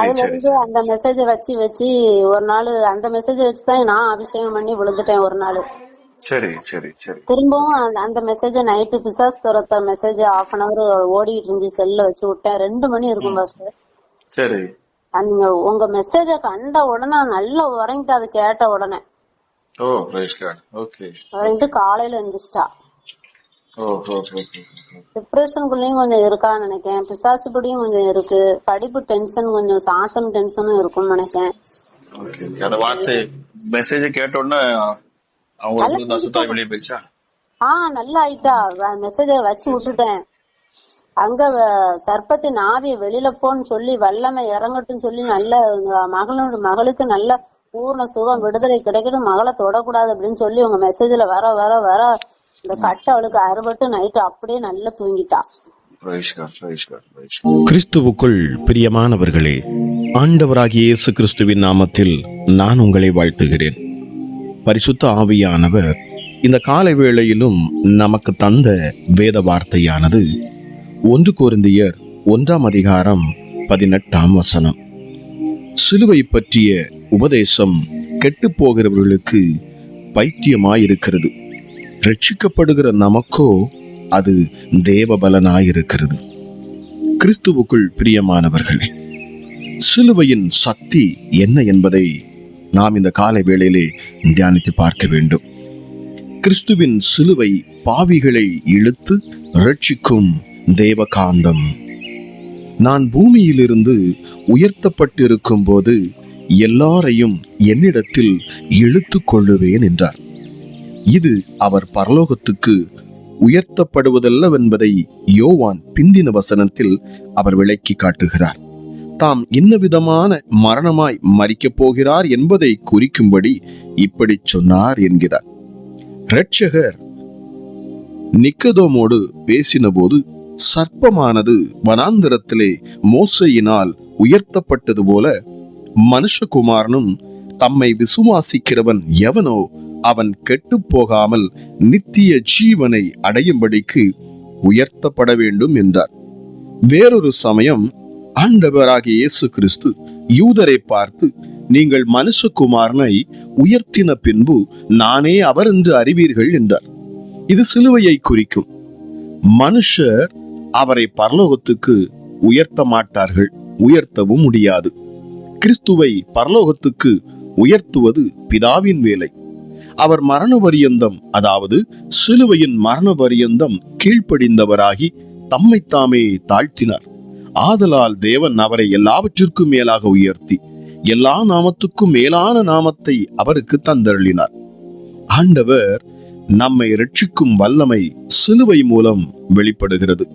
அதுல இருந்து அந்த மெசேஜ வச்சு வச்சு ஒரு நாள் அந்த மெசேஜ வச்சுதான் நான் அபிஷேகம் பண்ணி விழுந்துட்டேன் ஒரு நாள். சரி சரி சரி. திரும்பவும் அந்த அந்த மெசேஜ நைட்டு பிசாஸ் துரத்த மெசேஜ் ஆஃப் அன் அவர் ஓடிட்டு இருந்துச்சு செல்ல வச்சு விட்டேன். ரெண்டு மணி இருக்கும் பாஸ்டர் சரி. நீங்க உங்க மெசேஜ கண்ட உடனே நல்லா உறங்கிட்டு அது கேட்ட உடனே. ஓ பிரைஸ் காட் ஓகே உறங்கிட்டு காலையில எந்திரிச்சிட்டா. டிப்ரெஷனுக்குள்ளயும் கொஞ்சம் இருக்கான்னு நினைக்கிறேன். பிசாசுபடியும் கொஞ்சம் இருக்கு. படிப்பு டென்ஷன் கொஞ்சம் சாசம் டென்ஷனும் இருக்கும்னு நினைக்கிறேன். ஓகே அந்த வார்த்தை மெசேஜ் கேட்ட உடனே அவங்களுக்கு நசுத்தா வெளியே போயிடுச்சா? ஆ நல்லா ஆயிட்டா. மெசேஜ வச்சு விட்டுட்டேன். அங்க சர்ப்பத்தின் ஆவிய வெளியில போன்னு சொல்லி வல்லமை இறங்கட்டும் சொல்லி நல்ல மகளோட மகளுக்கு நல்ல பூர்ண சுகம் விடுதலை கிடைக்கணும் மகளை தொடக்கூடாது அப்படின்னு சொல்லி உங்க மெசேஜ்ல வர வர வர இந்த கட்டை அவளுக்கு அறுபட்டு நைட்டு அப்படியே நல்லா தூங்கிட்டா. கிறிஸ்துவுக்குள் பிரியமானவர்களே ஆண்டவராகிய இயேசு கிறிஸ்துவின் நாமத்தில் நான் உங்களை வாழ்த்துகிறேன். பரிசுத்த ஆவியானவர் இந்த காலை வேளையிலும் நமக்கு தந்த வேத வார்த்தையானது ஒன்று கோரிந்தியர் ஒன்றாம் அதிகாரம் பதினெட்டாம் வசனம். சிலுவை பற்றிய உபதேசம் கெட்டுப் போகிறவர்களுக்கு பைத்தியமாயிருக்கிறது. ரட்சிக்கப்படுகிற நமக்கோ அது தேவபலனாயிருக்கிறது. கிறிஸ்துவுக்குள் பிரியமானவர்களே சிலுவையின் சக்தி என்ன என்பதை நாம் இந்த காலை வேளையிலே தியானித்து பார்க்க வேண்டும். கிறிஸ்துவின் சிலுவை பாவிகளை இழுத்து ரட்சிக்கும் தேவகாந்தம். நான் பூமியிலிருந்து உயர்த்தப்பட்டிருக்கும் போது எல்லாரையும் என்னிடத்தில் இழுத்து கொள்ளுவேன் என்றார். இது அவர் பரலோகத்துக்கு உயர்த்தப்படுவதல்லவென்பதை யோவான் பிந்தின வசனத்தில் அவர் விளக்கி காட்டுகிறார். தாம் என்ன விதமான மரணமாய் மறிக்கப் போகிறார் என்பதை குறிக்கும்படி இப்படி சொன்னார் என்கிறார். ரட்சகர் நிக்கதோமோடு பேசினபோது சர்ப்பமானது வனாந்திரத்திலே மோசையினால் உயர்த்தப்பட்டது போல மனுஷகுமாரனும் தம்மை விசுவாசிக்கிறவன் எவனோ அவன் கெட்டுப் போகாமல் நித்திய ஜீவனை அடையும்படிக்கு உயர்த்தப்பட வேண்டும் என்றார். வேறொரு சமயம் ஆண்டவராகிய இயேசு கிறிஸ்து யூதரை பார்த்து நீங்கள் மனுஷகுமாரனை உயர்த்தின பின்பு நானே அவர் என்று அறிவீர்கள் என்றார். இது சிலுவையை குறிக்கும். மனுஷர் அவரை பரலோகத்துக்கு உயர்த்த மாட்டார்கள் உயர்த்தவும் முடியாது. கிறிஸ்துவை பரலோகத்துக்கு உயர்த்துவது பிதாவின் வேலை. அவர் மரண பரியந்தம் அதாவது சிலுவையின் மரண பரியந்தம் கீழ்ப்படிந்தவராகி தம்மைத்தாமே தாழ்த்தினார். ஆதலால் தேவன் அவரை எல்லாவற்றிற்கும் மேலாக உயர்த்தி எல்லா நாமத்துக்கும் மேலான நாமத்தை அவருக்கு தந்தருளினார். ஆண்டவர் நம்மை ரட்சிக்கும் வல்லமை சிலுவை மூலம் வெளிப்படுகிறது.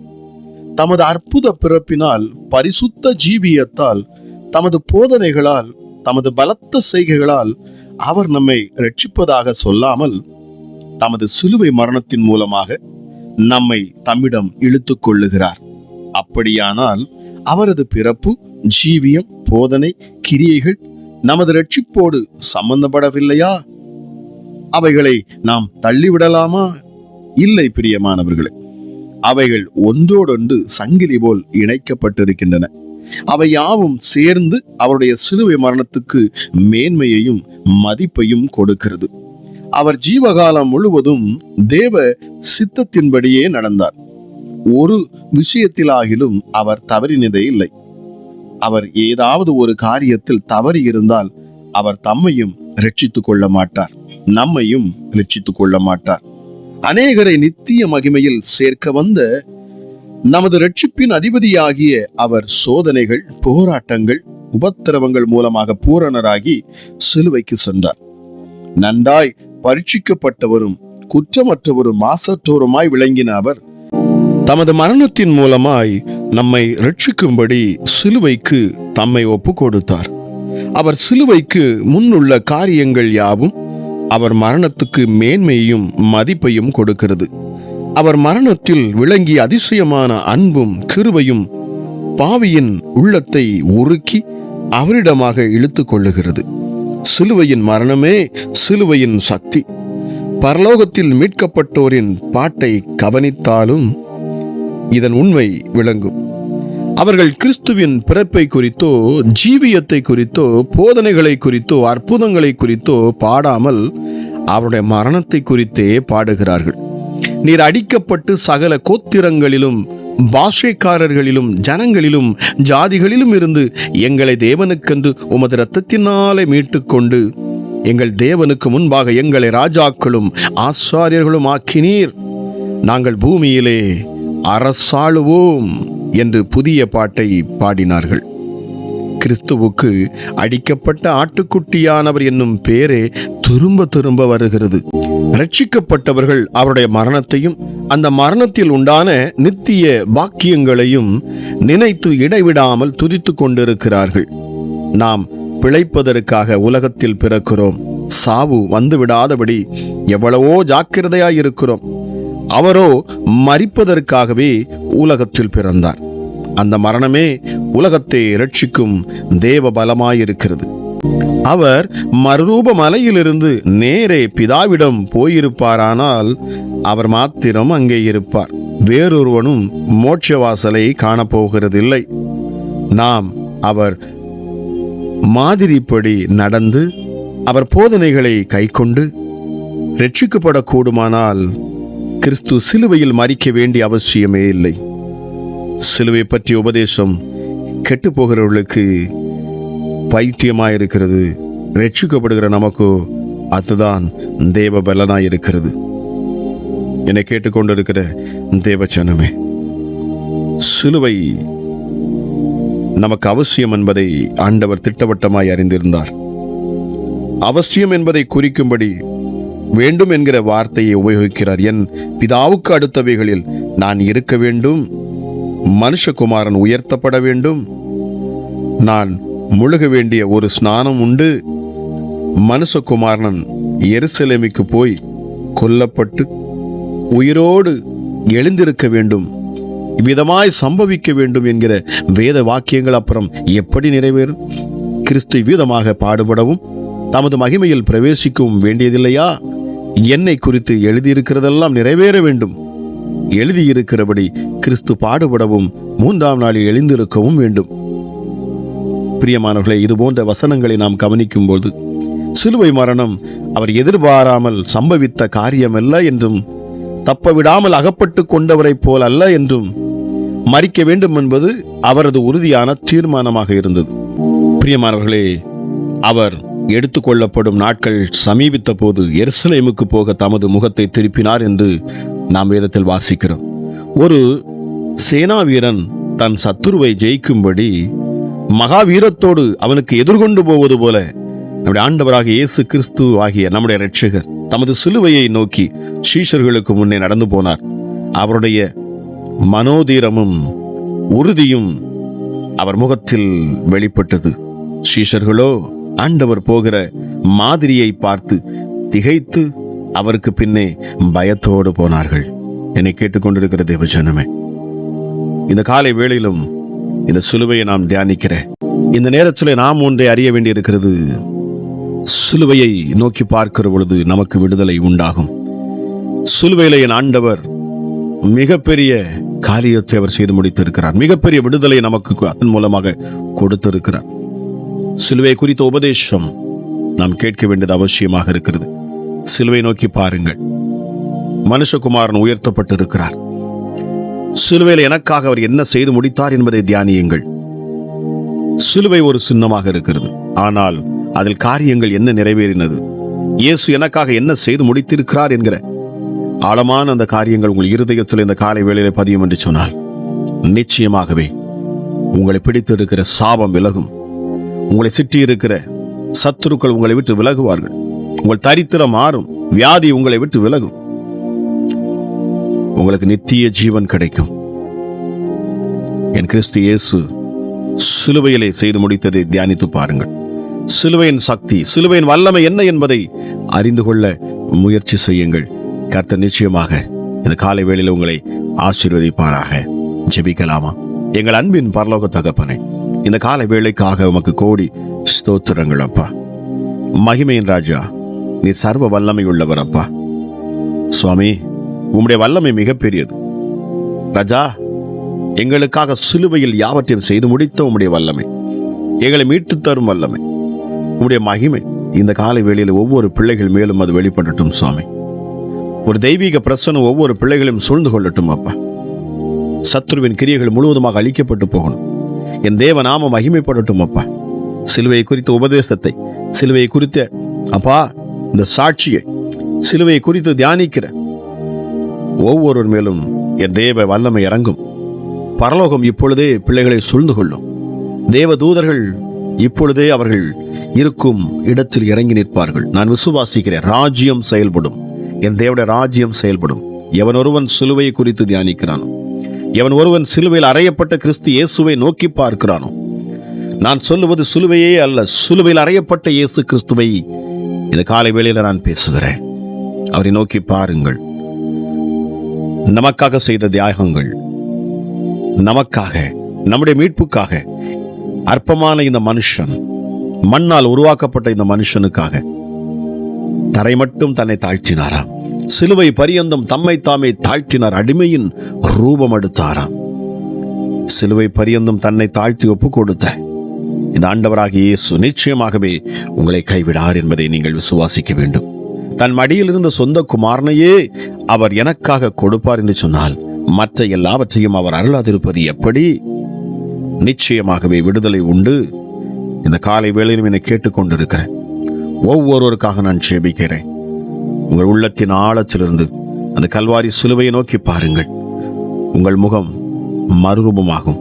தமது அற்புத பிறப்பினால் பரிசுத்த ஜீவியத்தால் தமது போதனைகளால் தமது பலத்த செய்கைகளால் அவர் நம்மை ரட்சிப்பதாக சொல்லாமல் தமது சிலுவை மரணத்தின் மூலமாக நம்மை தம்மிடம் இழுத்து கொள்ளுகிறார். அப்படியானால் அவரது பிறப்பு ஜீவியம் போதனை கிரியைகள் நமது ரட்சிப்போடு சம்பந்தப்படவில்லையா? அவைகளை நாம் தள்ளிவிடலாமா? இல்லை பிரியமானவர்களே. அவைகள் ஒன்றோடொன்று சங்கிலி போல் இணைக்கப்பட்டிருக்கின்றன. அவை யாவும் சேர்ந்து அவருடைய சிலுவை மரணத்துக்கு மேன்மையையும் மதிப்பையும் கொடுக்கிறது. அவர் ஜீவகாலம் முழுவதும் தேவ சித்தத்தின்படியே நடந்தார். ஒரு விஷயத்திலாகிலும் அவர் தவறினதே இல்லை. அவர் ஏதாவது ஒரு காரியத்தில் தவறி இருந்தால் அவர் தம்மையும் ரட்சித்துக் கொள்ள மாட்டார். நம்மையும் ரட்சித்துக் கொள்ள மாட்டார். அநேகரை நித்திய மகிமையில் சேர்க்க வந்த நமது ரட்சிப்பின் அதிபதியாகிய அவர் சோதனைகள் போராட்டங்கள் உபத்திரவங்கள் மூலமாக பூரணராகி சிலுவைக்கு சென்றார். நன்றாய் பரீட்சிக்கப்பட்டவரும் குற்றமற்றவரும் மாசற்றோருமாய் விளங்கின அவர் தமது மரணத்தின் மூலமாய் நம்மை ரட்சிக்கும்படி சிலுவைக்கு தம்மை ஒப்பு கொடுத்தார் அவர் சிலுவைக்கு முன்னுள்ள காரியங்கள் யாவும் அவர் மரணத்துக்கு மேன்மையையும் மதிப்பையும் கொடுக்கிறது. அவர் மரணத்தில் விளங்கிய அதிசயமான அன்பும் கிருபையும் பாவியின் உள்ளத்தை உருக்கி அவரிடமாக இழுத்து கொள்ளுகிறது. சிலுவையின் மரணமே சிலுவையின் சக்தி. பரலோகத்தில் மீட்கப்பட்டோரின் பாட்டை கவனித்தாலும் இதன் உண்மை விளங்கும். அவர்கள் கிறிஸ்துவின் பிறப்பை குறித்தோ ஜீவியத்தை குறித்தோ போதனைகளை குறித்தோ அற்புதங்களை குறித்தோ பாடாமல் அவருடைய மரணத்தை குறித்தே பாடுகிறார்கள். நீர் அடிக்கப்பட்டு சகல கோத்திரங்களிலும் பாஷைக்காரர்களிலும் ஜனங்களிலும் ஜாதிகளிலும் இருந்து எங்களை தேவனுக்கென்று உமது இரத்தத்தினாலே மீட்டுக்கொண்டு எங்கள் தேவனுக்கு முன்பாக எங்களை ராஜாக்களும் ஆசாரியர்களும் ஆக்கினீர். நாங்கள் பூமியிலே அரசாளுவோம் என்று புதிய பாட்டை பாடினார்கள். கிறிஸ்துவுக்கு அடிக்கப்பட்ட ஆட்டுக்குட்டியானவர் என்னும் பேரே திரும்ப திரும்ப வருகிறது. ரட்சிக்கப்பட்டவர்கள் அவருடைய மரணத்தையும் அந்த மரணத்தில் உண்டான நித்திய பாக்கியங்களையும் நினைத்து இடைவிடாமல் துதித்துக் கொண்டிருக்கிறார்கள். நாம் பிழைப்பதற்காக உலகத்தில் பிறக்கிறோம். சாவு வந்துவிடாதபடி எவ்வளவோ ஜாக்கிரதையாயிருக்கிறோம். அவரோ மறிப்பதற்காகவே உலகத்தில் பிறந்தார். அந்த மரணமே உலகத்தை ரட்சிக்கும் தேவ பலமாயிருக்கிறது அவர் மறுரூப மலையிலிருந்து நேரே பிதாவிடம் போயிருப்பாரானால் அவர் மாத்திரம் அங்கே இருப்பார். வேறொருவனும் மோட்ச வாசலை காணப்போகிறதில்லை. நாம் அவர் மாதிரிப்படி நடந்து அவர் போதனைகளை கைக்கொண்டு ரட்சிக்கப்படக்கூடுமானால் கிறிஸ்து சிலுவையில் மறிக்க வேண்டிய அவசியமே இல்லை. சிலுவை பற்றிய உபதேசம் கெட்டு போகிறவர்களுக்கு பைத்தியமாயிருக்கிறது. ரட்சிக்கப்படுகிற நமக்கோ அதுதான் தேவ பலனாயிருக்கிறது என்னை கேட்டுக்கொண்டிருக்கிற தேவச்சனமே சிலுவை நமக்கு அவசியம் என்பதை ஆண்டவர் திட்டவட்டமாய் அறிந்திருந்தார். அவசியம் என்பதை குறிக்கும்படி வேண்டும் என்கிற வார்த்தையை உபயோகிக்கிறார். என் பிதாவுக்கு அடுத்தவைகளில் நான் இருக்க வேண்டும். மனுஷகுமாரன் உயர்த்தப்பட வேண்டும். நான் முழுக வேண்டிய ஒரு ஸ்நானம் உண்டு. மனுஷகுமாரன் எருசலேமிக்கு போய் கொல்லப்பட்டு உயிரோடு எழுந்திருக்க வேண்டும். இவ்விதமாய் சம்பவிக்க வேண்டும் என்கிற வேத வாக்கியங்கள் அப்புறம் எப்படி நிறைவேறும்? கிறிஸ்து வீதமாக பாடுபடவும் தமது மகிமையில் பிரவேசிக்கவும் வேண்டியதில்லையா? என்னை குறித்து எழுதியிருக்கிறதெல்லாம் நிறைவேற வேண்டும். எழுதியிருக்கிறபடி கிறிஸ்து பாடுபடவும் மூன்றாம் நாளில் எழுந்திருக்கவும் வேண்டும். பிரியமானவர்களே இதுபோன்ற வசனங்களை நாம் கவனிக்கும்போது சிலுவை மரணம் அவர் எதிர்பாராமல் சம்பவித்த காரியமல்ல என்றும் தப்ப விடாமல் அகப்பட்டு கொண்டவரைப் போல் அல்ல என்றும் மறிக்க வேண்டும் என்பது அவரது உறுதியான தீர்மானமாக இருந்தது. பிரியமானவர்களே அவர் எடுத்துக்கொள்ளப்படும் நாட்கள் சமீபித்த போது எருசலேமுக்கு போக தமது முகத்தை திருப்பினார் என்று நாம் வேதத்தில் வாசிக்கிறோம். ஒரு சேனா வீரன் தன் சத்துருவை ஜெயிக்கும்படி மகாவீரத்தோடு அவனுக்கு எதிர்கொண்டு போவது போல நம்முடைய ஆண்டவராக இயேசு கிறிஸ்து ஆகிய நம்முடைய ரட்சகர் தமது சிலுவையை நோக்கி சீஷர்களுக்கு முன்னே நடந்து போனார். அவருடைய மனோதீரமும் உறுதியும் அவர் முகத்தில் வெளிப்பட்டது. சீஷர்களோ ஆண்டவர் போகிற மாதிரியை பார்த்து திகைத்து அவருக்கு பின்னே பயத்தோடு போனார்கள். என்னை கேட்டுக்கொண்டிருக்கிற தேவஜனமே இந்த காலை வேளையிலும் இந்த சிலுவையை நாம் தியானிக்கிற இந்த நேரத்தில் நாம் ஒன்றை அறிய வேண்டியிருக்கிறது சிலுவையை நோக்கி பார்க்கிற பொழுது நமக்கு விடுதலை உண்டாகும். சிலுவையில் என் ஆண்டவர் மிகப்பெரிய காரியத்தை அவர் செய்து முடித்திருக்கிறார். மிகப்பெரிய விடுதலை நமக்கு அதன் மூலமாக கொடுத்திருக்கிறார். சிலுவை குறித்த உபதேசம் நாம் கேட்க வேண்டியது அவசியமாக இருக்கிறது. சிலுவை நோக்கி பாருங்கள். மனுஷகுமாரன் உயர்த்தப்பட்டிருக்கிறார். சிலுவையில் எனக்காக அவர் என்ன செய்து முடித்தார் என்பதை தியானியுங்கள். சிலுவை ஒரு சின்னமாக இருக்கிறது. ஆனால் அதில் காரியங்கள் என்ன நிறைவேறினது? இயேசு எனக்காக என்ன செய்து முடித்திருக்கிறார் என்கிற ஆழமான அந்த காரியங்கள் உங்கள் இருதயத்தில் இந்த காலை வேளையிலே பதியும் என்று சொன்னால் நிச்சயமாகவே உங்களை பிடித்திருக்கிற சாபம் விலகும். உங்களை சிட்டியிருக்கிற இருக்கிற சத்துருக்கள் உங்களை விட்டு விலகுவார்கள். உங்கள் தரித்திரம் மாறும். வியாதி உங்களை விட்டு விலகும். உங்களுக்கு நித்திய ஜீவன் கிடைக்கும். என் கிறிஸ்து இயேசு சிலுவையிலே செய்து முடித்ததை தியானித்து பாருங்கள். சிலுவையின் சக்தி சிலுவையின் வல்லமை என்ன என்பதை அறிந்து கொள்ள முயற்சி செய்யுங்கள். கர்த்தர் நிச்சயமாக இந்த காலை வேளையில் உங்களை ஆசீர்வதிப்பாராக. ஜெபிக்கலாமா? எங்கள் அன்பின் பரலோக தகப்பனை இந்த காலை வேளைக்காக உமக்கு கோடி ஸ்தோத்திரங்கள் அப்பா. மகிமையின் ராஜா நீர் சர்வ வல்லமை உள்ளவர் அப்பா. சுவாமி உம்முடைய வல்லமை மிகப்பெரியது. ராஜா எங்களுக்காக சிலுவையில் யாவற்றையும் செய்து முடித்த உம்முடைய வல்லமை. எங்களை மீட்டுத் தரும் வல்லமை. உம்முடைய மகிமை இந்த காலை வேளையில் ஒவ்வொரு பிள்ளைகள் மேலும் அது வெளிப்படட்டும் சுவாமி. ஒரு தெய்வீக பிரசனம் ஒவ்வொரு பிள்ளைகளையும் சூழ்ந்து கொள்ளட்டும் அப்பா. சத்ருவின் கிரியைகள் முழுவதுமாக அழிக்கப்பட்டு போகணும். என் தேவ நாம மகிமைப்படட்டும் அப்பா. சிலுவையை குறித்த உபதேசத்தை சிலுவையை குறித்த அப்பா இந்த சாட்சியை சிலுவையை குறித்து தியானிக்கிற ஒவ்வொருவர் மேலும் என் தேவ வல்லமை இறங்கும். பரலோகம் இப்பொழுதே பிள்ளைகளை சூழ்ந்து கொள்ளும். தேவ தூதர்கள் இப்பொழுதே அவர்கள் இருக்கும் இடத்தில் இறங்கி நிற்பார்கள். நான் விசுவாசிக்கிறேன் ராஜ்யம் செயல்படும். என் தேவட ராஜ்யம் செயல்படும். எவன் ஒருவன் சிலுவையை குறித்து தியானிக்கிறானோ எவன் ஒருவன் சிலுவையில் அறையப்பட்ட கிறிஸ்து இயேசுவை நோக்கி பார்க்கிறானோ நான் சொல்லுவது சிலுவையே அல்ல சிலுவையில் அறையப்பட்ட இயேசு கிறிஸ்துவை இந்த காலை வேளையில் நான் பேசுகிறேன். அவரை நோக்கி பாருங்கள். நமக்காக செய்த தியாகங்கள் நமக்காக நம்முடைய மீட்புக்காக அற்பமான இந்த மனுஷன் மண்ணால் உருவாக்கப்பட்ட இந்த மனுஷனுக்காக தரை மட்டும் தன்னை தாழ்த்தினாராம் சிலுவை பரியந்தம் தம்மை தாமே தாழ்த்தினார் அடிமையின் ரூபம் எடுத்தாராம் சிலுவை பரியந்தம் தன்னை தாழ்த்தி ஒப்பு கொடுத்த இந்த ஆண்டவராகிய இயேசு நிச்சயமாகவே உங்களை கைவிடார் என்பதை நீங்கள் விசுவாசிக்க வேண்டும். தன் மடியில் இருந்த சொந்த குமாரனையே அவர் எனக்காக கொடுப்பார் என்று சொன்னால் மற்ற எல்லாவற்றையும் அவர் அருளாதிருப்பது எப்படி? நிச்சயமாகவே விடுதலை உண்டு. இந்த காலை வேளையிலும் என்னை கேட்டுக்கொண்டிருக்கிறேன். ஒவ்வொருவருக்காக நான் ஜெபிக்கிறேன். உங்கள் உள்ளத்தின் ஆழத்திலிருந்து அந்த கல்வாரி சிலுவையை நோக்கி பாருங்கள். உங்கள் முகம் மறுரூபமாகும்.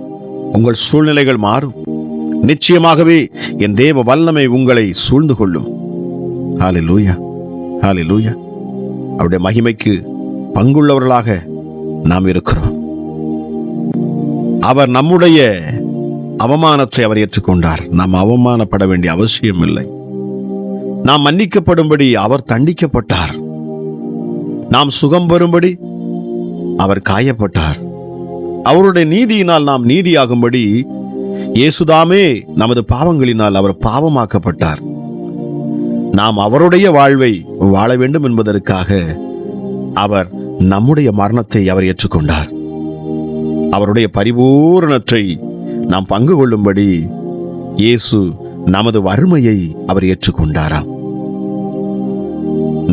உங்கள் சூழ்நிலைகள் மாறும். நிச்சயமாகவே என் தேவ வல்லமை உங்களை சூழ்ந்து கொள்ளும். ஹாலி லூயா ஹாலி லூயா அவருடைய மகிமைக்கு பங்குள்ளவர்களாக நாம் இருக்கிறோம். அவர் நம்முடைய அவமானத்தை அவர் ஏற்றுக்கொண்டார். நாம் அவமானப்பட வேண்டிய அவசியம் இல்லை. நாம் மன்னிக்கப்படும்படி அவர் தண்டிக்கப்பட்டார். நாம் சுகம் பெறும்படி அவர் காயப்பட்டார். அவருடைய நீதியினால் நாம் நீதியாகும்படி இயேசுதாமே நமது பாவங்களினால் அவர் பாவமாக்கப்பட்டார். நாம் அவருடைய வாழ்வை வாழ வேண்டும் என்பதற்காக அவர் நம்முடைய மரணத்தை அவர் ஏற்றுக்கொண்டார். அவருடைய பரிபூரணத்தை நாம் பங்கு கொள்ளும்படி இயேசு நமது வறுமையை அவர் ஏற்றுக்கொண்டாராம்.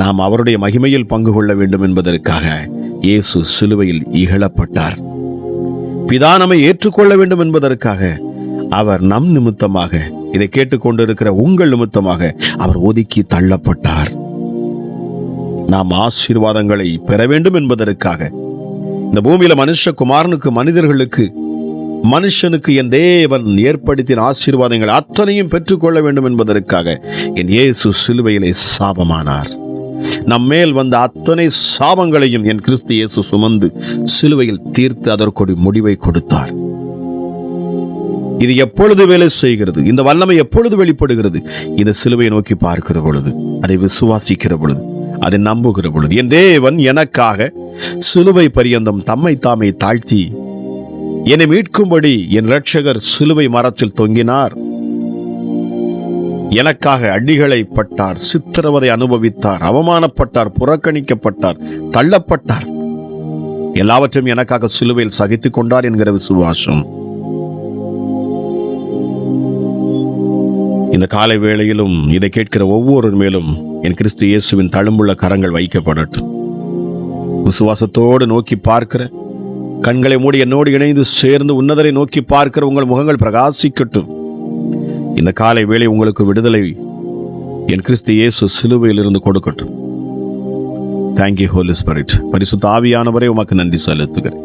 நாம் அவருடைய மகிமையில் பங்கு கொள்ள வேண்டும் என்பதற்காக இயேசு சிலுவையில் இகழப்பட்டார். பிதா நம்மை ஏற்றுக்கொள்ள வேண்டும் என்பதற்காக அவர் நம் நிமித்தமாக இதை கேட்டுக்கொண்டிருக்கிற உங்கள் நிமித்தமாக அவர் ஒதுக்கி தள்ளப்பட்டார். நாம் ஆசீர்வாதங்களை பெற வேண்டும் என்பதற்காக இந்த பூமியில மனுஷகுமாரனுக்கு மனிதர்களுக்கு மனுஷனுக்கு என் தேவன் ஏற்படுத்தின ஆசீர்வாதங்கள் அத்தனையும் பெற்றுக்கொள்ள வேண்டும் என்பதற்காக என் இயேசு சிலுவையிலே சாபமானார். நம்மேல் வந்த அத்தனை சாபங்களையும் என் கிறிஸ்து இயேசு சுமந்து சிலுவையில் தீர்த்து அதற்கொரு முடிவை கொடுத்தார். இது எப்பொழுது வேலை செய்கிறது? இந்த வல்லமை எப்பொழுது வெளிப்படுகிறது? இந்த சிலுவையை நோக்கி பார்க்கிற பொழுது அதை விசுவாசிக்கிற பொழுது அதை நம்புகிற பொழுது என் தேவன் எனக்காக சிலுவை பரியந்தம் தம்மை தாமே தாழ்த்தி என்னை மீட்கும்படி என் ரட்சகர் சிலுவை மரத்தில் தொங்கினார். எனக்காக அடிகளை பட்டார் சித்திரவதை அனுபவித்தார் அவமானப்பட்டார் புறக்கணிக்கப்பட்டார் தள்ளப்பட்டார். எல்லாவற்றையும் எனக்காக சிலுவையில் சகித்துக் கொண்டார் என்கிற விசுவாசம். இந்த காலை வேளையிலும் இதை கேட்கிற ஒவ்வொரு மேலும் என் கிறிஸ்து இயேசுவின் தழும்புள்ள கரங்கள் வைக்கப்படட்டும். விசுவாசத்தோடு நோக்கி பார்க்கிற கண்களை மூடி என்னோடு இணைந்து சேர்ந்து உன்னதரை நோக்கி பார்க்கிற உங்கள் முகங்கள் பிரகாசிக்கட்டும். இந்த காலை வேளை உங்களுக்கு விடுதலை என் கிறிஸ்து இயேசு சிலுவையில் இருந்து கொடுக்கட்டும் தேங்க்யூ ஹோலி ஸ்பிரிட் பரிசுத்த ஆவியானவரே உமக்கு நன்றி செலுத்துகிறேன்.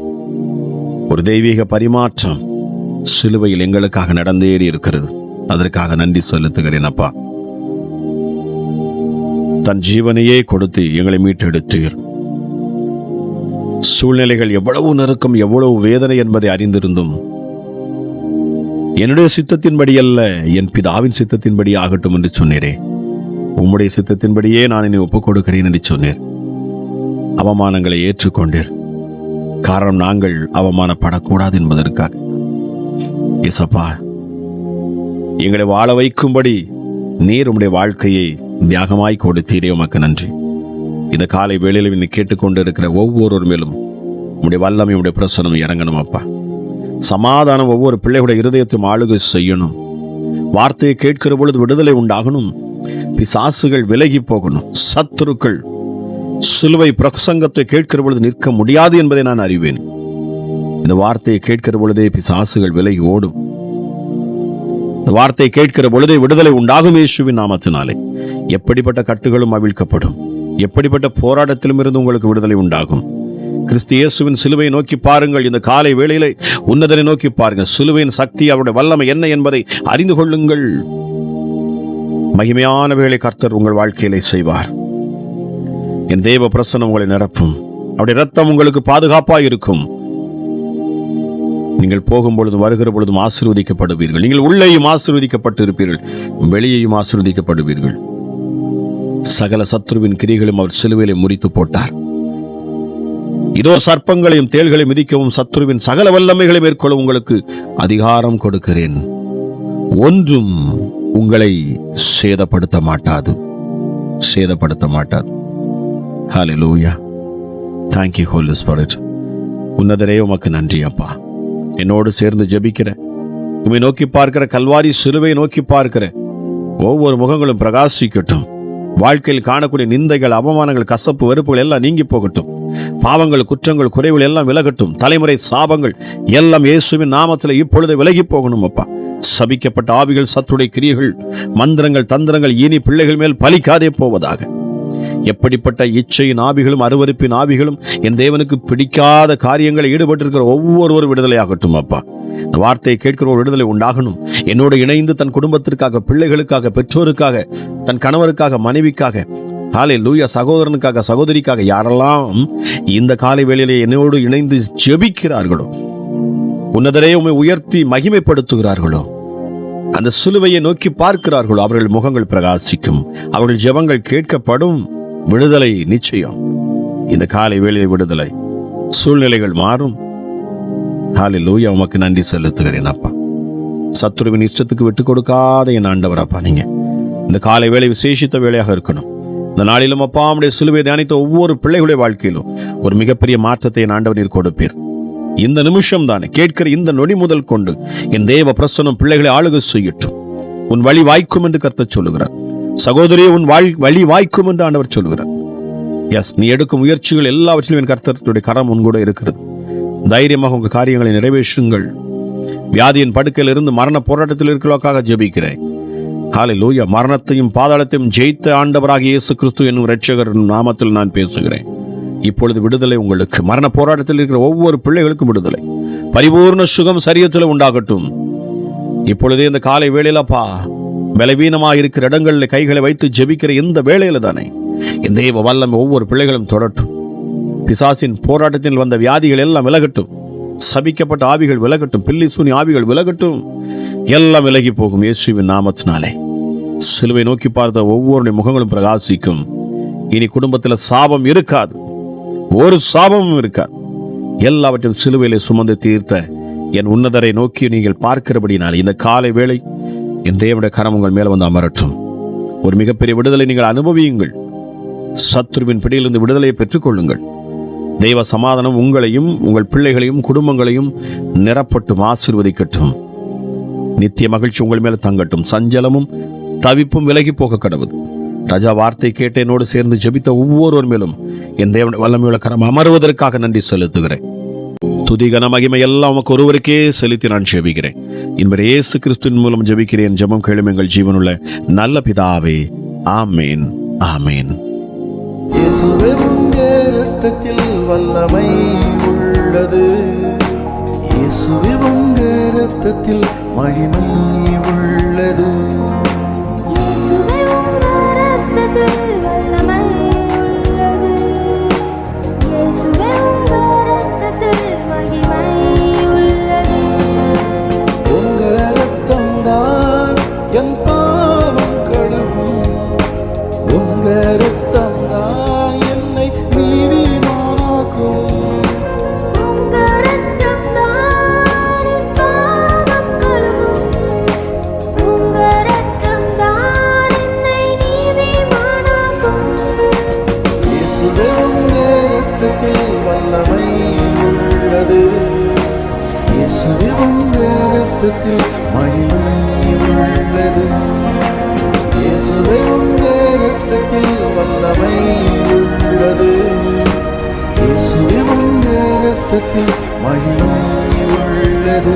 ஒரு தெய்வீக பரிமாற்றம் சிலுவையில் எங்களுக்காக நடந்தேறி இருக்கிறது. அதற்காக நன்றி செலுத்துகிறேன் அப்பா. தன் ஜீவனையே கொடுத்து எங்களை மீட்டெடுத்தீர். சூழ்நிலைகள் எவ்வளவு நெருக்கம் எவ்வளவு வேதனை என்பதை அறிந்திருந்தும் என்னுடைய சித்தத்தின்படி அல்ல என் பிதாவின் சித்தத்தின்படி ஆகட்டும் என்று சொன்னீரே. உம்முடைய சித்தத்தின்படியே நான் என்னை ஒப்புக் கொடுக்கிறேன் என்று சொன்னீர். அவமானங்களை ஏற்றுக்கொண்டீர். காரணம் நாங்கள் அவமானப்படக்கூடாது என்பதற்காக. இசப்பா எங்களை வாழ வைக்கும்படி நீர் உம்முடைய வாழ்க்கையை தியாகமாய் கொடுத்தீரே உமக்கு நன்றி. இந்த காலை வேளையில் இன்னும் கேட்டுக்கொண்டு இருக்கிற ஒவ்வொருவர் மேலும் உம்முடைய வல்லமை உடைய பிரசனம் இறங்கணும் அப்பா. சமாதானம் ஒவ்வொரு பிள்ளைகளுடைய இருதயத்தையும் ஆளுகை செய்யணும். வார்த்தையை கேட்கிற பொழுது விடுதலை உண்டாகணும். பிசாசுகள் விலகி போகணும். சத்துருக்கள் சிலுவை பிரசங்கத்தை கேட்கிற பொழுது நிற்க முடியாது என்பதை நான் அறிவேன். இந்த வார்த்தையை கேட்கிற பொழுதே பிசாசுகள் விலகி ஓடும். இந்த கேட்கிற பொழுதே விடுதலை உண்டாகும் இயேசுவின் நாமத்தினாலே. எப்படிப்பட்ட கட்டுகளும் அவிழ்க்கப்படும். எப்படிப்பட்ட போராட்டத்திலும் இருந்து உங்களுக்கு விடுதலை உண்டாகும். கிறிஸ்து இயேசுவின் சிலுவையை நோக்கி பாருங்கள். இந்த காலை வேளையில உன்னதனை நோக்கி பாருங்கள். சிலுவையின் சக்தி அவருடைய வல்லமை என்ன என்பதை அறிந்து கொள்ளுங்கள். மகிமையான வேலை கர்த்தர் உங்கள் வாழ்க்கையிலே செய்வார். என் தேவ பிரசனம் உங்களை நிரப்பும். அவருடைய ரத்தம் உங்களுக்கு பாதுகாப்பாக இருக்கும் நீங்கள் போகும் பொழுதும் வருகிற பொழுதும் ஆசீர்வதிக்கப்படுவீர்கள். நீங்கள் உள்ளேயும் ஆசீர்வதிக்கப்பட்டு இருப்பீர்கள் வெளியேயும் ஆசீர்வதிக்கப்படுவீர்கள். சகல சத்ருவின் கிரிகளும் அவர் சிலுவையிலே முறித்து போட்டார். இதோ சர்ப்பங்களையும் தேள்களை மிதிக்கவும் சத்ருவின் சகல வல்லமைகளை மேற்கொள்ள உங்களுக்கு அதிகாரம் கொடுக்கிறேன். ஒன்றும் உங்களை சேதப்படுத்த மாட்டாது. சேதப்படுத்த மாட்டாது. ஹலோ லூயா தேங்க்யூ ஹோல் spirit. உன்னதரே உமக்கு நன்றி அப்பா. என்னோடு சேர்ந்து ஜெபிக்கிற உண்மை நோக்கி பார்க்கிற கல்வாரி சிலுவை நோக்கி பார்க்கிற ஒவ்வொரு முகங்களும் பிரகாசிக்கட்டும். வாழ்க்கையில் காணக்கூடிய நிந்தைகள் அவமானங்கள் கசப்பு வெறுப்புகள் எல்லாம் நீங்கி போகட்டும். பாவங்கள் குற்றங்கள் குறைவுகள் எல்லாம் விலகட்டும். தலைமுறை சாபங்கள் எல்லாம் இயேசுவின் நாமத்தில் இப்பொழுது விலகி போகணும் அப்பா. சபிக்கப்பட்ட ஆவிகள் சத்துடைய கிரியைகள் மந்திரங்கள் தந்திரங்கள் இனி பிள்ளைகள் மேல் பலிக்காதே போவதாக. எப்படிப்பட்ட இச்சையின் ஆவிகளும் அருவருப்பின் ஆவிகளும் என் தேவனுக்கு பிடிக்காத காரியங்களை ஈடுபட்டிருக்கிற ஒவ்வொருவரும் விடுதலையாகட்டும் அப்பா. இந்த வார்த்தையை கேட்கிற ஒரு விடுதலை உண்டாகணும். என்னோடு இணைந்து தன் குடும்பத்திற்காக பிள்ளைகளுக்காக பெற்றோருக்காக தன் கணவருக்காக மனைவிக்காக ஹாலே லூயா சகோதரனுக்காக சகோதரிக்காக யாரெல்லாம் இந்த காலை வேளையிலே என்னோடு இணைந்து ஜெபிக்கிறார்களோ உன்னதரே உண்மை உயர்த்தி மகிமைப்படுத்துகிறார்களோ அந்த சிலுவையை நோக்கி பார்க்கிறார்களோ அவர்கள் முகங்கள் பிரகாசிக்கும். அவர்கள் ஜெபங்கள் கேட்கப்படும் விடுதலை நிச்சயம். இந்த காலை வேளையை விடுதலை. சூழ்நிலைகள் மாறும். லூயா உமக்கு நன்றி செலுத்துகிறேன் அப்பா. சத்துருவின் இஷ்டத்துக்கு விட்டு கொடுக்காத என் ஆண்டவர் அப்பா நீங்க. இந்த காலை வேலை விசேஷித்த வேலையாக இருக்கணும். இந்த நாளிலும் அப்பா உடைய சிலுவை தியானித்த ஒவ்வொரு பிள்ளைகளுடைய வாழ்க்கையிலும் ஒரு மிகப்பெரிய மாற்றத்தை என் ஆண்டவர் நீர் கொடுப்பீர். இந்த நிமிஷம் தானே. கேட்கிற இந்த நொடி முதல் கொண்டு என் தேவ பிரசனம் பிள்ளைகளை ஆளுக செய்யட்டும். உன் வழி வாய்க்கும் என்று கருத்த சொல்லுகிறார். சகோதரி உன் வாழ் வழி வாய்க்கும் என்று ஆண்டவர் சொல்லுகிறார். எஸ் நீ எடுக்கும் முயற்சிகள் எல்லாவற்றிலும் என் கர்த்தருடைய கரம் உன் கூட இருக்கிறது. தைரியமாக உங்கள் காரியங்களை நிறைவேற்றுங்கள். வியாதியின் படுக்கையில் இருந்து மரண போராட்டத்தில் இருக்கிறவக்காக ஜெபிக்கிறேன். ஹாலே லூயா மரணத்தையும் பாதாளத்தையும் ஜெயித்த ஆண்டவராக இயேசு கிறிஸ்து என்னும் இரட்சகர் நாமத்தில் நான் பேசுகிறேன். இப்பொழுது விடுதலை உங்களுக்கு. மரண போராட்டத்தில் இருக்கிற ஒவ்வொரு பிள்ளைகளுக்கும் விடுதலை. பரிபூர்ண சுகம் சரியத்தில் உண்டாகட்டும். இப்பொழுதே இந்த காலை வேளையிலப்பா பலவீனமாக இருக்கிற இடங்களில் கைகளை வைத்து ஜெபிக்கிற இந்த வேளையில தானே. இந்த தெய்வ வல்லம் ஒவ்வொரு பிள்ளைகளும் தொடட்டும். பிசாசின் போராட்டத்தில் வந்த வியாதிகள் எல்லாம் விலகட்டும். சபிக்கப்பட்ட ஆவிகள் விலகட்டும். பில்லி சூனி ஆவிகள் விலகட்டும். எல்லாம் விலகி போகும் இயேசுவின் நாமத்தினாலே. சிலுவை நோக்கி பார்த்த ஒவ்வொருடைய முகங்களும் பிரகாசிக்கும். இனி குடும்பத்தில் சாபம் இருக்காது. ஒரு சாபமும் இருக்காது. எல்லாவற்றையும் சிலுவையிலே சுமந்து தீர்த்த என் உன்னதரை நோக்கி நீங்கள் பார்க்கிறபடினால் இந்த காலை வேளை என் தேவனுடைய கரம் உங்கள் மேலே வந்து அமரட்டும். ஒரு மிகப்பெரிய விடுதலை நீங்கள் அனுபவியுங்கள். சத்ருவின் பிடியிலிருந்து விடுதலையை பெற்றுக்கொள்ளுங்கள். தெய்வ சமாதானம் உங்களையும் உங்கள் பிள்ளைகளையும் குடும்பங்களையும் நிரப்பட்டும் ஆசீர்வதிக்கட்டும். நித்திய மகிழ்ச்சி உங்கள் மேலே தங்கட்டும். சஞ்சலமும் தவிப்பும் விலகி போக கடவுது ரஜா வார்த்தை கேட்டேனோடு சேர்ந்து ஜெபித்த ஒவ்வொருவர் மேலும் என் தேவன் வல்லமையுள்ள கரம் அமருவதற்காக நன்றி செலுத்துகிறேன். துதிகன மகிமை எல்லாம் உமக்கு ஒருவருக்கே செலுத்தி நான் ஜெபிக்கிறேன். இன்பர் இயேசு கிறிஸ்துவின் மூலம் ஜெபிக்கிறேன். ஜெபம் கேளும் எங்கள் ஜீவனுள்ள நல்ல பிதாவே. ஆமேன். ஆமேன். இயேசுவே வல்லமை உள்ளது. இயேசுவே உங்க ரத்தத்தில் மகிமை உள்ளது. இயேசுவே உங்க ரத்தத்தில் மகிமை உள்ளது